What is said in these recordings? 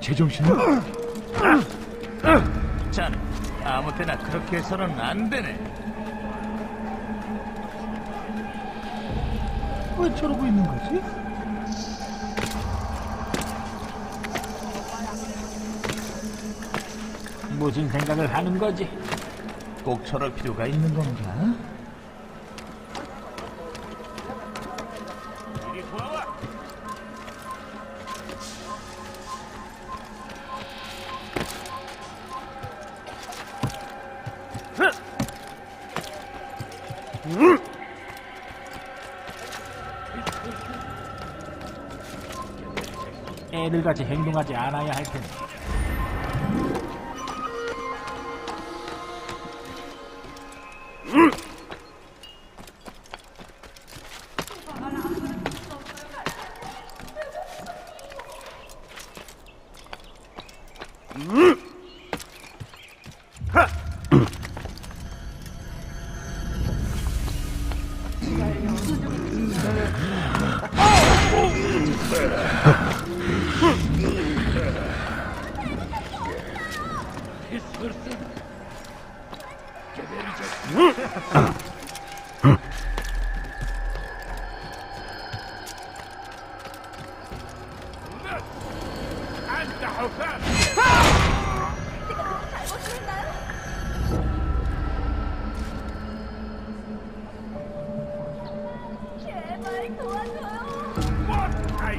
제정신은 자네 아무 때나 그렇게 해서는 안 되네. 왜 저러고 있는 거지? 무슨 생각을 하는 거지? 꼭 저럴 필요가 있는 건가? 이리. 애들같이 행동하지 않아야 할 텐데. 제발 도와줘요. 뭐 아이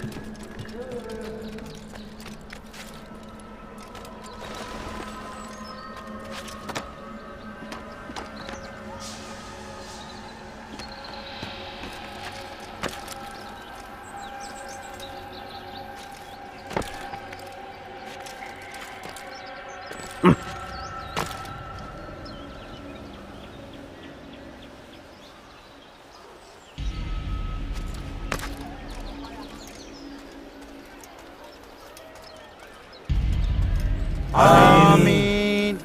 호산.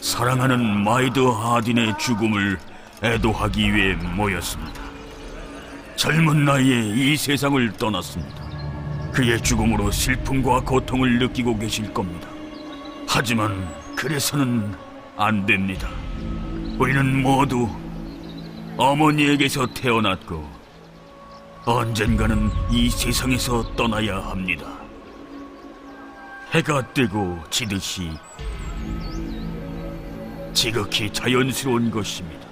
사랑하는 마이드 하딘의 죽음을 애도하기 위해 모였습니다. 젊은 나이에 이 세상을 떠났습니다. 그의 죽음으로 슬픔과 고통을 느끼고 계실 겁니다. 하지만 그래서는 안 됩니다. 우리는 모두 어머니에게서 태어났고 언젠가는 이 세상에서 떠나야 합니다. 해가 뜨고 지듯이 지극히 자연스러운 것입니다.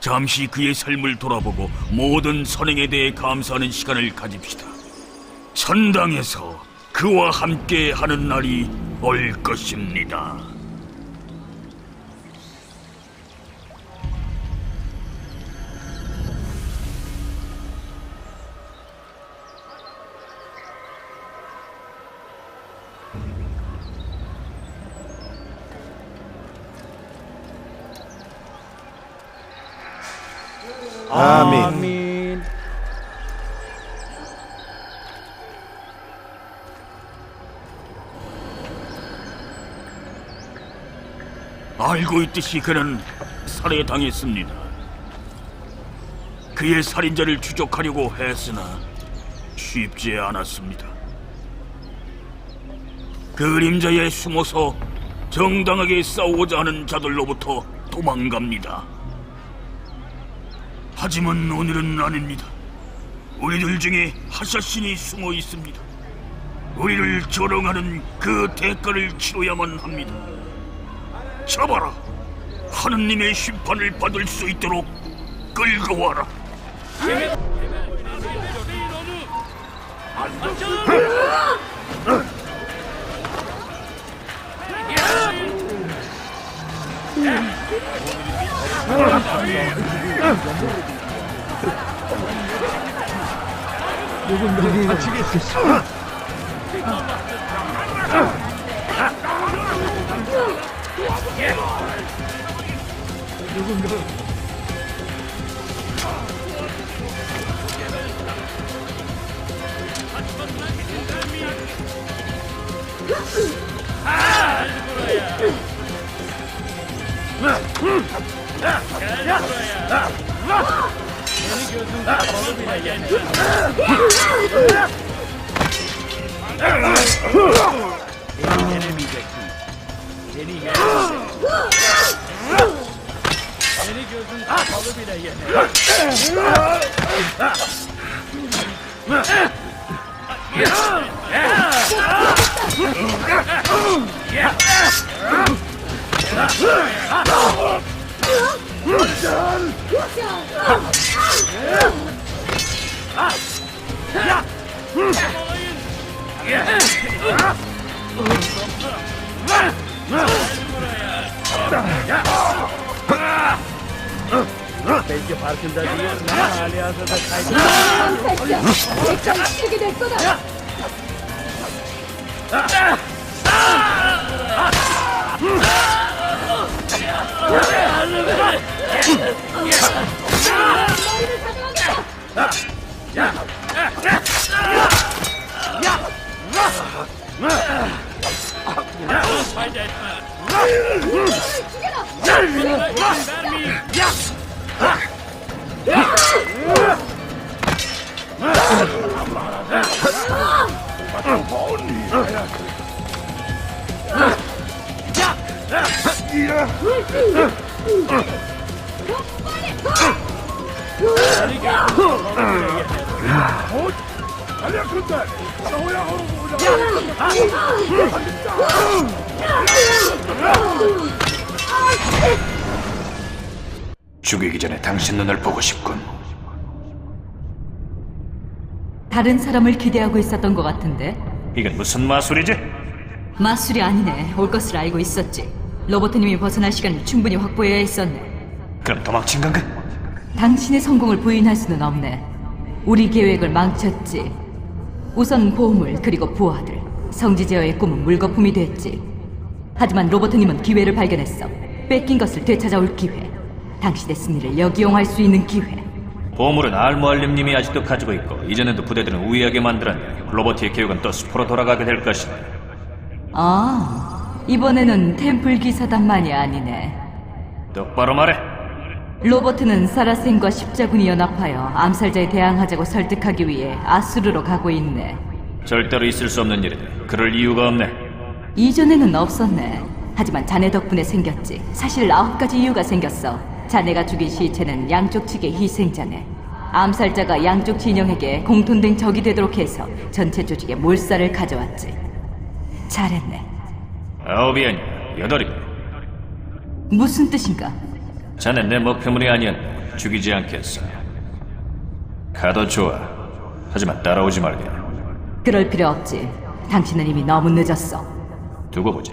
잠시 그의 삶을 돌아보고 모든 선행에 대해 감사하는 시간을 가집시다. 천당에서 그와 함께 하는 날이 올 것입니다. 아멘. 알고 있듯이 그는 살해당했습니다. 그의 살인자를 추적하려고 했으나 쉽지 않았습니다. 그림자에 숨어서 정당하게 싸우고자 하는 자들로부터 도망갑니다. 하지만 오늘은 아닙니다. 우리들 중에 하사신이 숨어 있습니다. 우리를 조롱하는 그 대가를 치러야만 합니다. 잡아라. 하느님의 심판을 받을 수 있도록 끌고 와라. 누군가를 다치겠어. 누군가 Gel buraya. Seni gözüm kapalı bile gelmez. Beni yenemeyeceksin. Beni yenemeyeceksin. Seni gözün kapalı bile yenemeyeceksin. Yeah. 르게 될 거다 머리를 가져가겠 다 죽이기 전에 당신 눈을 보고 싶군. 다른 사람을 기대하고 있었던 것 같은데? 이건 무슨 마술이지? 마술이 아니네. 올 것을 알고 있었지. 로버트님이 벗어날 시간을 충분히 확보해야 했었네. 그럼 도망친 건가? 당신의 성공을 부인할 수는 없네. 우리 계획을 망쳤지. 우선 보물 그리고 부하들 성지 제어의 꿈은 물거품이 됐지 하지만 로버트님은 기회를 발견했어 뺏긴 것을 되찾아올 기회 당신의 승리를 역이용할 수 있는 기회 보물은 알무알림님이 아직도 가지고 있고 이전에도 부대들은 우위하게 만들었네. 로버트의 계획은 또 숲으로 돌아가게 될 것이다. 아 이번에는 템플 기사단만이 아니네 똑바로 말해. 로버트는 사라센과 십자군이 연합하여 암살자에 대항하자고 설득하기 위해 아수르로 가고 있네. 절대로 있을 수 없는 일이다. 그럴 이유가 없네. 이전에는 없었네. 하지만 자네 덕분에 생겼지. 사실 아홉 가지 이유가 생겼어. 자네가 죽인 시체는 양쪽 측의 희생자네. 암살자가 양쪽 진영에게 공통된 적이 되도록 해서 전체 조직에 몰살을 가져왔지. 잘했네. 아홉이 아니야. 여덟이다. 무슨 뜻인가? 자넨 내 목표물이 아니었네. 죽이지 않겠어. 가도 좋아. 하지만 따라오지 말게. 그럴 필요 없지. 당신은 이미 너무 늦었어. 두고 보지.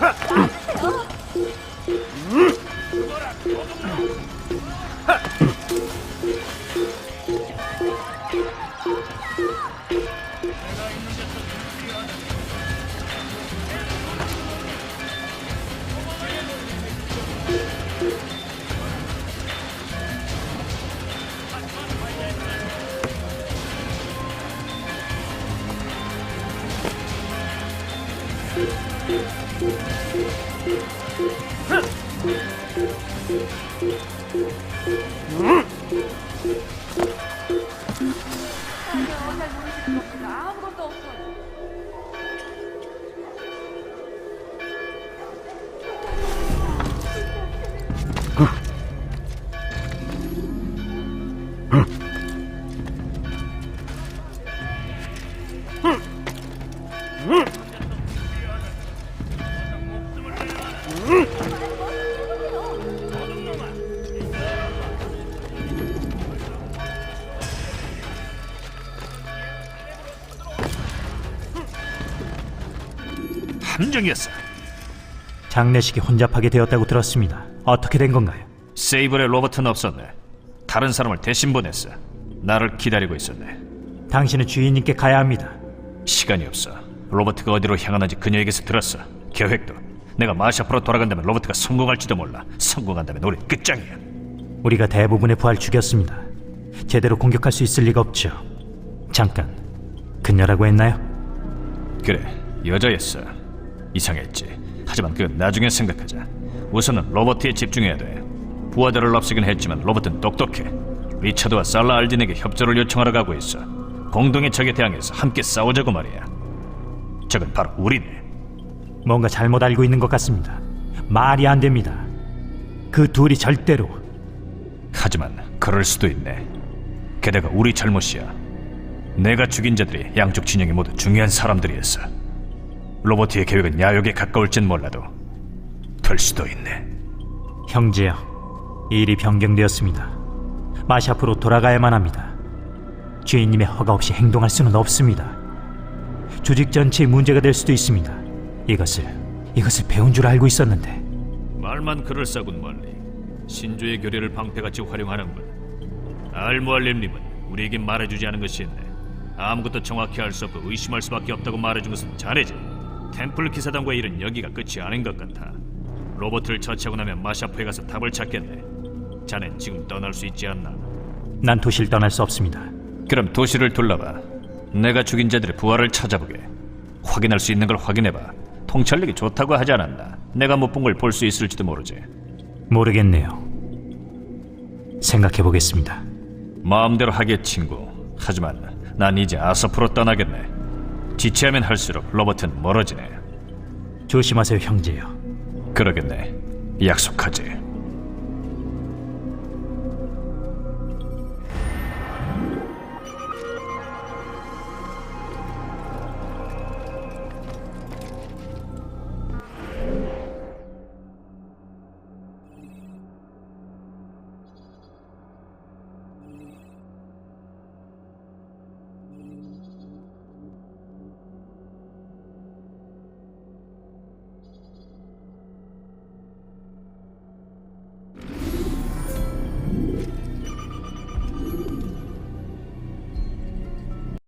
하! 아무것도 없어. Mm-hmm. 함정이었어. 장례식이 혼잡하게 되었다고 들었습니다. 어떻게 된 건가요? 세이블의 로버트는 없었네. 다른 사람을 대신 보냈어. 나를 기다리고 있었네. 당신은 주인님께 가야 합니다. 시간이 없어. 로버트가 어디로 향하는지 그녀에게서 들었어. 계획도. 내가 마샤프로 돌아간다면 로버트가 성공할지도 몰라. 성공한다면 우리 끝장이야. 우리가 대부분의 부하를 죽였습니다. 제대로 공격할 수 있을 리가 없죠. 잠깐, 그녀라고 했나요? 그래, 여자였어. 이상했지. 하지만 그건 나중에 생각하자. 우선은 로버트에 집중해야 돼. 부하들을 없애긴 했지만 로버트는 똑똑해. 리차드와 살라 알딘에게 협조를 요청하러 가고 있어. 공동의 적에 대항해서 함께 싸우자고 말이야. 적은 바로 우리네. 뭔가 잘못 알고 있는 것 같습니다. 말이 안 됩니다. 그 둘이 절대로 하지만 그럴 수도 있네. 게다가 우리 잘못이야. 내가 죽인 자들이 양쪽 진영이 모두 중요한 사람들이었어. 로버트의 계획은 야욕에 가까울진 몰라도 될 수도 있네. 형제여, 일이 변경되었습니다. 마샤프로 돌아가야만 합니다. 주인님의 허가 없이 행동할 수는 없습니다. 조직 전체에 문제가 될 수도 있습니다. 이것을 이것을 배운 줄 알고 있었는데 말만 그럴싸군 멀리. 신조의 교례를 방패같이 활용하는군. 알무알림님은 우리에게 말해주지 않은 것이 있네. 아무것도 정확히 알 수 없고 의심할 수밖에 없다고 말해준 것은 자네지. 템플 기사단과 일은 여기가 끝이 아닌 것 같아. 로버트를 처치하고 나면 마샤프에 가서 답을 찾겠네. 자넨 지금 떠날 수 있지 않나? 난 도시를 떠날 수 없습니다. 그럼 도시를 둘러봐. 내가 죽인 자들의 부활을 찾아보게. 확인할 수 있는 걸 확인해봐. 통찰력이 좋다고 하지 않았나? 내가 못 본 걸 볼 수 있을지도 모르지. 모르겠네요. 생각해 보겠습니다. 마음대로 하게 친구. 하지만 난 이제 아서프로 떠나겠네. 지체하면 할수록 로버트는 멀어지네. 조심하세요, 형제요. 그러겠네. 약속하지.